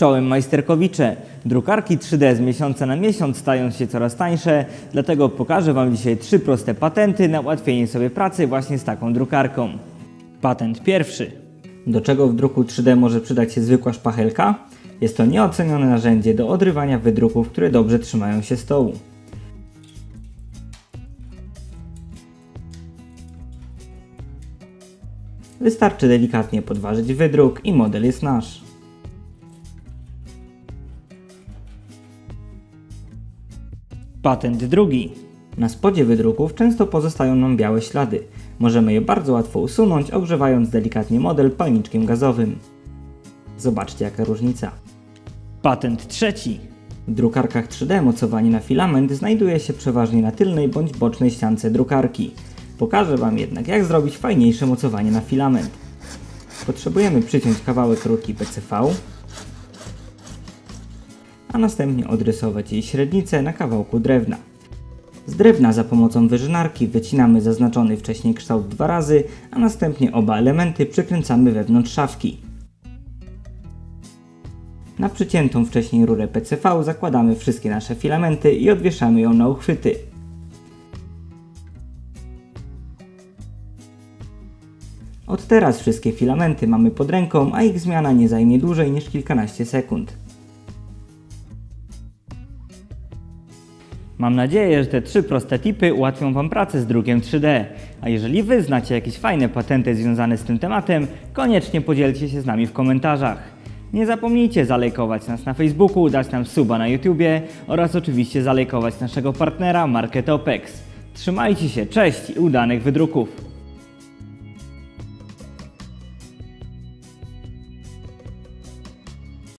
Czołem majsterkowicze. Drukarki 3D z miesiąca na miesiąc stają się coraz tańsze, dlatego pokażę Wam dzisiaj trzy proste patenty na ułatwienie sobie pracy właśnie z taką drukarką. Patent pierwszy. Do czego w druku 3D może przydać się zwykła szpachelka? Jest to nieocenione narzędzie do odrywania wydruków, które dobrze trzymają się stołu. Wystarczy delikatnie podważyć wydruk i model jest nasz. Patent drugi. Na spodzie wydruków często pozostają nam białe ślady. Możemy je bardzo łatwo usunąć, ogrzewając delikatnie model palniczkiem gazowym. Zobaczcie jaka różnica. Patent trzeci. W drukarkach 3D mocowanie na filament znajduje się przeważnie na tylnej bądź bocznej ściance drukarki. Pokażę Wam jednak jak zrobić fajniejsze mocowanie na filament. Potrzebujemy przyciąć kawałek rurki PCV, a następnie odrysować jej średnicę na kawałku drewna. Z drewna za pomocą wyżynarki wycinamy zaznaczony wcześniej kształt dwa razy, a następnie oba elementy przykręcamy wewnątrz szafki. Na przyciętą wcześniej rurę PCV zakładamy wszystkie nasze filamenty i odwieszamy ją na uchwyty. Od teraz wszystkie filamenty mamy pod ręką, a ich zmiana nie zajmie dłużej niż kilkanaście sekund. Mam nadzieję, że te trzy proste tipy ułatwią Wam pracę z drukiem 3D. A jeżeli Wy znacie jakieś fajne patenty związane z tym tematem, koniecznie podzielcie się z nami w komentarzach. Nie zapomnijcie zalajkować nas na Facebooku, dać nam suba na YouTubie oraz oczywiście zalajkować naszego partnera Market OPEX. Trzymajcie się, cześć i udanych wydruków!